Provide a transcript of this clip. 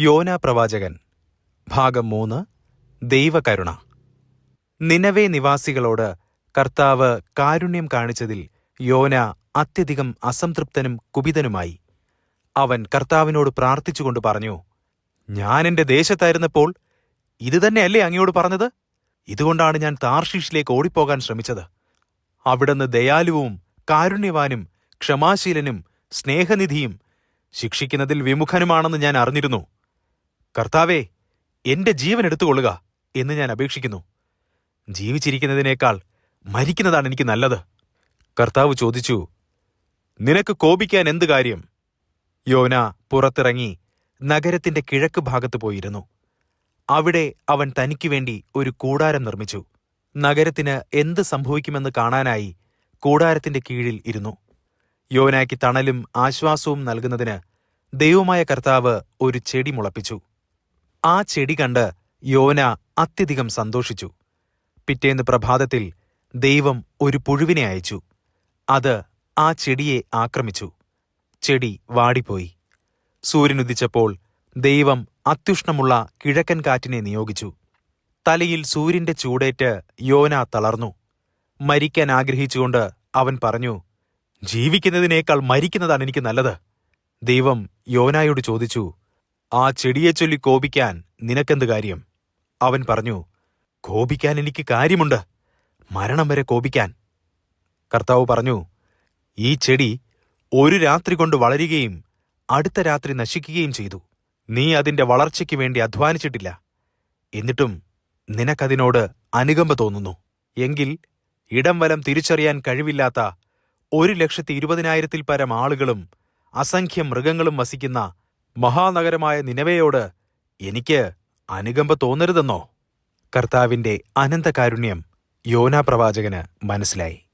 യോന പ്രവാചകൻ. ഭാഗം മൂന്ന്. ദൈവകരുണ. നിനവേ നിവാസികളോട് കർത്താവ് കാരുണ്യം കാണിച്ചതിൽ യോന അത്യധികം അസംതൃപ്തനും കുപിതനുമായി. അവൻ കർത്താവിനോട് പ്രാർത്ഥിച്ചുകൊണ്ട് പറഞ്ഞു ഞാൻ എന്റെ ദേശത്തായിരുന്നപ്പോൾ ഇതുതന്നെയല്ലേ അങ്ങയോട് പറഞ്ഞത്? ഇതുകൊണ്ടാണ് ഞാൻ താർഷീഷിലേക്ക് ഓടിപ്പോകാൻ ശ്രമിച്ചത്. അവിടുന്ന് ദയാലുവും കാരുണ്യവാനും ക്ഷമാശീലനും സ്നേഹനിധിയും ശിക്ഷിക്കുന്നതിൽ വിമുഖനുമാണെന്ന് ഞാൻ അറിഞ്ഞിരുന്നു. കർത്താവേ എന്റെ ജീവൻ എടുത്തുകൊള്ളുക എന്ന് ഞാൻ അപേക്ഷിക്കുന്നു. ജീവിച്ചിരിക്കുന്നതിനേക്കാൾ മരിക്കുന്നതാണ് എനിക്ക് നല്ലത്. കർത്താവ് ചോദിച്ചു നിനക്ക് കോപിക്കാൻ എന്ത് കാര്യം? യോന പുറത്തിറങ്ങി നഗരത്തിന്റെ കിഴക്ക് ഭാഗത്ത് പോയിരുന്നു. അവിടെ അവൻ തനിക്ക് വേണ്ടി ഒരു കൂടാരം നിർമ്മിച്ചു. നഗരത്തിന് എന്ത് സംഭവിക്കുമെന്ന് കാണാനായി കൂടാരത്തിന്റെ കീഴിൽ ഇരുന്നു. യോനായ്ക്ക് തണലും ആശ്വാസവും നൽകുന്നതിന് ദൈവമായ കർത്താവ് ഒരു ചെടി മുളപ്പിച്ചു. ആ ചെടി കണ്ട് യോന അത്യധികം സന്തോഷിച്ചു. പിറ്റേന്ന് പ്രഭാതത്തിൽ ദൈവം ഒരു പുഴുവിനെ അയച്ചു. അത് ആ ചെടിയെ ആക്രമിച്ചു. ചെടി വാടിപ്പോയി. സൂര്യനുദിച്ചപ്പോൾ ദൈവം അത്യുഷ്ണമുള്ള കിഴക്കൻ കാറ്റിനെ നിയോഗിച്ചു. തലയിൽ സൂര്യന്റെ ചൂടേറ്റ് യോന തളർന്നു. മരിക്കാൻ ആഗ്രഹിച്ചുകൊണ്ട് അവൻ പറഞ്ഞു ജീവിക്കുന്നതിനേക്കാൾ മരിക്കുന്നതാണ് എനിക്ക് നല്ലത്. ദൈവം യോനായോട് ചോദിച്ചു ആ ചെടിയെ ചൊല്ലി കോപിക്കാൻ നിനക്കെന്ത് കാര്യം? അവൻ പറഞ്ഞു കോപിക്കാൻ എനിക്ക് കാര്യമുണ്ട്. മരണം വരെ കോപിക്കാൻ. കർത്താവ് പറഞ്ഞു ഈ ചെടി ഒരു രാത്രി കൊണ്ട് വളരുകയും അടുത്ത രാത്രി നശിക്കുകയും ചെയ്തു. നീ അതിന്റെ വളർച്ചയ്ക്ക് വേണ്ടി അധ്വാനിച്ചിട്ടില്ല. എന്നിട്ടും നിനക്കതിനോട് അനുകമ്പ തോന്നുന്നു. എങ്കിൽ ഇടം വലം തിരിച്ചറിയാൻ കഴിവില്ലാത്ത ഒരു ലക്ഷത്തി ഇരുപതിനായിരത്തിൽ പരം ആളുകളും അസംഖ്യം മൃഗങ്ങളും വസിക്കുന്ന മഹാനഗരമായ നിനവയോട് എനിക്ക് അനുകമ്പ തോന്നരുതെന്നോ? കർത്താവിന്റെ അനന്തകാരുണ്യം യോനാ പ്രവാചകന് മനസ്സിലായി.